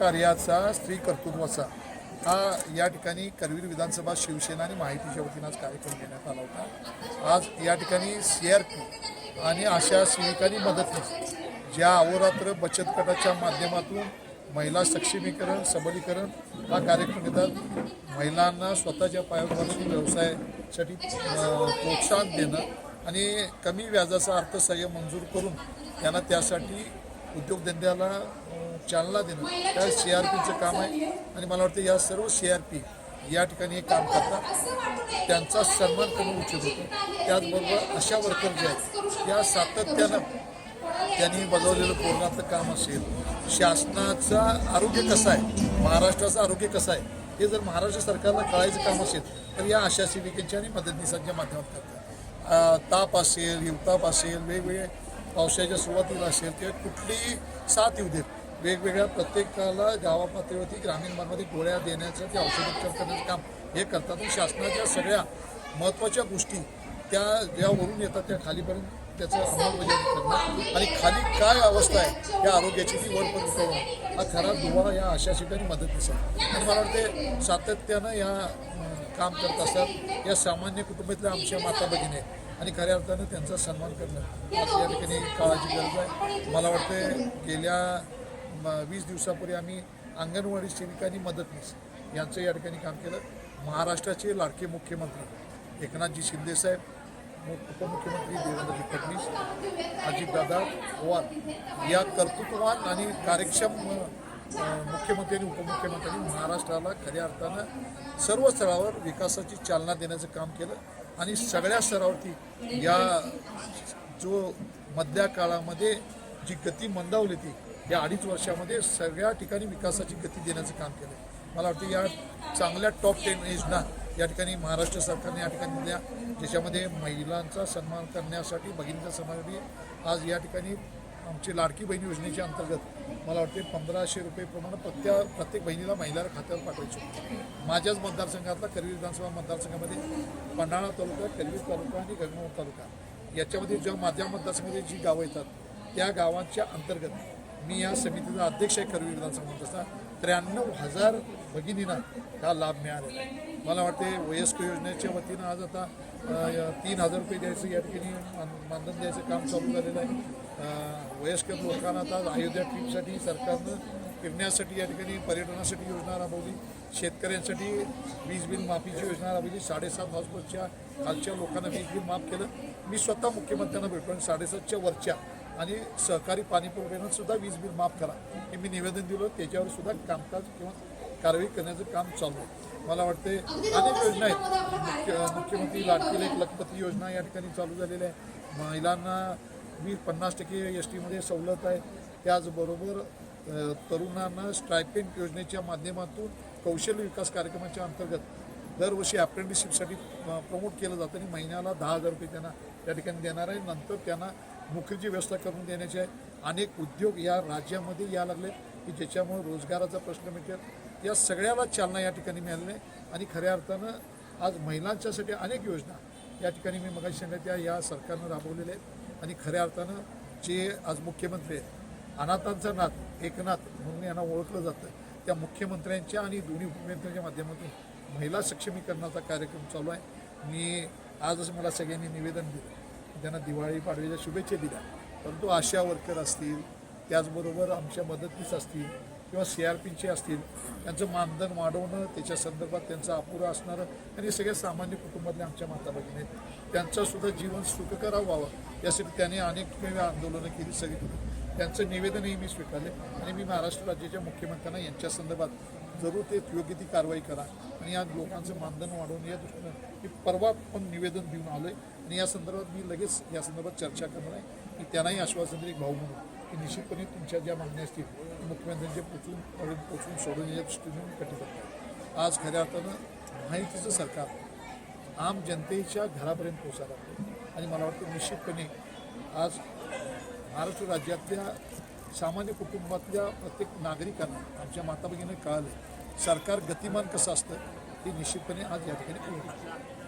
कार्याचा स्त्री कर्तृत्वाचा हा या ठिकाणी करवीर विधानसभा शिवसेना आणि माहितीच्या वतीनं आज कार्यक्रम घेण्यात आला होता. आज या ठिकाणी सी आर पी आणि आशा सेविकांनी मदतनीस ज्या अहोरात्र बचत गटाच्या माध्यमातून महिला सक्षमीकरण सबलीकरण हा कार्यक्रम घेतात. महिलांना स्वतःच्या पायावर व्यवसायासाठी प्रोत्साहन देणं आणि कमी व्याजाचा अर्थसहाय्य मंजूर करून त्यांना त्यासाठी उद्योगधंद्याला चालना देणं. त्या सी आर पीचं काम आहे. आणि मला वाटतं या सर्व सी आर पी या ठिकाणी हे काम करतात. त्यांचा सन्मान करून उचित होतो. त्याचबरोबर अशा वर्कर जे आहेत या सातत्यानं त्यांनी बजावलेलं कोरोनाचं काम असेल. शासनाचा आरोग्य कसं आहे? महाराष्ट्राचं आरोग्य कसं आहे? हे जर महाराष्ट्र सरकारला कळायचं काम असेल तर या आशा सेविकेच्या आणि मदतनीसांच्या माध्यमात करतात. ताप असेल हिवताप असेल वेगवेगळे पावसाच्या सुरुवातीला असेल किंवा कुठलीही साथ येऊ देत. वेगवेगळ्या प्रत्येकाला गावापातळीवरती ग्रामीण भागामध्ये गोळ्या देण्याचं ते औषधोपचार करण्याचं काम हे करतात. आणि शासनाच्या सगळ्या महत्त्वाच्या गोष्टी त्या ज्या वरून येतात त्या खालीपर्यंत त्याचं अंमलबजावणी करणं आणि खाली काय अवस्था आहे या आरोग्याची ती वरपर्यंत करणं हा खरा दुवा या अशा ठिकाणी मदत दिसत आणि मला वाटते सातत्यानं या काम करत असतात. या सामान्य कुटुंबातल्या आमच्या माता भगिनी आणि खऱ्या अर्थानं त्यांचा सन्मान करणं आज या ठिकाणी काळाची गरज आहे. मला वाटतं गेल्या वीस दिवसापूर्वी आम्ही अंगणवाडी सेविकांनी मदतनीस यांचं या ठिकाणी काम केलं. महाराष्ट्राचे लाडके मुख्यमंत्री एकनाथजी शिंदेसाहेब उपमुख्यमंत्री देवेंद्रजी फडणवीस अजितदादा पवार या कर्तृत्ववान आणि कार्यक्षम मुख्यमंत्री आणि उपमुख्यमंत्र्यांनी महाराष्ट्राला खऱ्या अर्थानं सर्व स्तरावर विकासाची चालना देण्याचं काम केलं. आणि सगळ्या स्तरावरती या जो मधल्या काळामध्ये जी गती मंदावली ती या अडीच वर्षामध्ये सगळ्या ठिकाणी विकासाची गती देण्याचं काम केलं मला वाटतं या चांगल्या टॉप टेन योजना या ठिकाणी महाराष्ट्र सरकारने या ठिकाणी दिल्या ज्याच्यामध्ये महिलांचा सन्मान करण्यासाठी भगिनीचा सन्मानासाठी आज या ठिकाणी आमची लाडकी बहीण योजनेच्या अंतर्गत मला वाटते पंधराशे रुपये प्रमाण प्रत्येक प्रत्येक बहिणीला महिला खात्यावर पाठवायचो माझ्याच मतदारसंघातला करवीर विधानसभा मतदारसंघामध्ये पन्हाळा तालुका करवीर तालुका आणि गंगावत तालुका. याच्यामध्ये ज्या माझ्या मतदारसंघामध्ये जी गावं येतात त्या गावांच्या अंतर्गत मी या समितीचा अध्यक्ष आहे करवीर विधानसभा मतदारसंघ त्र्याण्णव हजार भगिनींना हा लाभ मिळालेला आहे. मला वाटते वयस्क योजनेच्या वतीनं आज आता तीन हजार रुपये द्यायचं या ठिकाणी मान- मानधन द्यायचं काम चालू झालेलं आहे. वयस्क वयस्कर लोकांना आता अयोध्या ट्रीपसाठी सरकारनं फिरण्यासाठी या ठिकाणी पर्यटनासाठी योजना राबवली. शेतकऱ्यांसाठी वीज बिल माफीची योजना राबवली. साडेसात हॉस्पिटलच्या खालच्या लोकांना वीज बिल माफ केलं. मी स्वतः मुख्यमंत्र्यांना भेटलो आणि साडेसातच्या वरच्या आणि सहकारी पाणीपुरवठ्यानं सुद्धा वीज बिल माफ करा हे मी निवेदन दिलं. त्याच्यावर सुद्धा कामकाज किंवा कारवाई करण्याचं काम चालू आहे. मला वाटते अनेक योजना आहेत. मुख्य मुख्यमंत्री लाडकी लेख लखपती योजना या ठिकाणी चालू झालेल्या आहे. महिलांना वीस पन्नास टक्के एस टीमध्ये सवलत आहे. त्याचबरोबर तरुणांना स्ट्रायपेंट योजनेच्या माध्यमातून कौशल्य विकास कार्यक्रमाच्या अंतर्गत दरवर्षी अप्रेंटिसशिपसाठी प्रमोट केलं जातं आणि महिन्याला दहा हजार रुपये त्यांना त्या ठिकाणी देणार आहे. नंतर त्यांना नोकरीची व्यवस्था करून देण्याचे आहे. अनेक उद्योग या राज्यामध्ये या लागले की ज्याच्यामुळे रोजगाराचा प्रश्न मिळेल या सगळ्याला चालना या ठिकाणी मिळाली आहे. आणि खऱ्या अर्थानं आज महिलांच्यासाठी अनेक योजना या ठिकाणी मी मगाशी सांगितल्या त्या या सरकारनं राबवलेल्या आहेत. आणि खऱ्या अर्थानं जे आज मुख्यमंत्री आहेत अनाथांचा नाथ एकनाथ म्हणून यांना ओळखलं जातं. त्या मुख्यमंत्र्यांच्या आणि दोन्ही उपमुख्यमंत्र्यांच्या माध्यमातून महिला सक्षमीकरणाचा कार्यक्रम चालू आहे. मी आजच मला सगळ्यांनी निवेदन दिलं त्यांना दिवाळी पाडव्याच्या शुभेच्छा दिल्या. परंतु आशा वर्कर असतील त्याचबरोबर आमच्या मदतीस असतील किंवा सी आर पीचे असतील त्यांचं मानधन वाढवणं त्याच्या संदर्भात त्यांचं अपुरं असणारं आणि सगळ्या सामान्य कुटुंबातल्या आमच्या माता भगिनी आहेत त्यांचंसुद्धा जीवन सुखकर व्हावं यासाठी त्याने अनेक वेळी आंदोलनं केली सगळी. त्यांचं निवेदनही मी स्वीकारले आणि मी महाराष्ट्र राज्याच्या मुख्यमंत्र्यांना यांच्या संदर्भात जरूर ते योग्य ती कारवाई करा आणि या लोकांचं मानधन वाढवून या दृष्टीनं मी परवा पण निवेदन देऊन आलो आहे आणि या संदर्भात मी लगेच या संदर्भात चर्चा करणार आहे की त्यांनाही आश्वासन दिलं भाऊ म्हणून. की निश्चितपणे तुमच्या ज्या मागण्या असतील मुख्यमंत्र्यांच्या पोचून पर्यंत पोचून सोडवण्याच्या दृष्टीने कटिबद्ध आज खऱ्या अर्थानं माहितीचं सरकार आम जनतेच्या घरापर्यंत पोचायला लागतं आणि मला वाटतं निश्चितपणे आज महाराष्ट्र राज्यातल्या सामान्य कुटुंबातल्या प्रत्येक नागरिकांना आमच्या माता भगिनीने कळालं सरकार गतिमान कसं असतं हे निश्चितपणे आज या ठिकाणी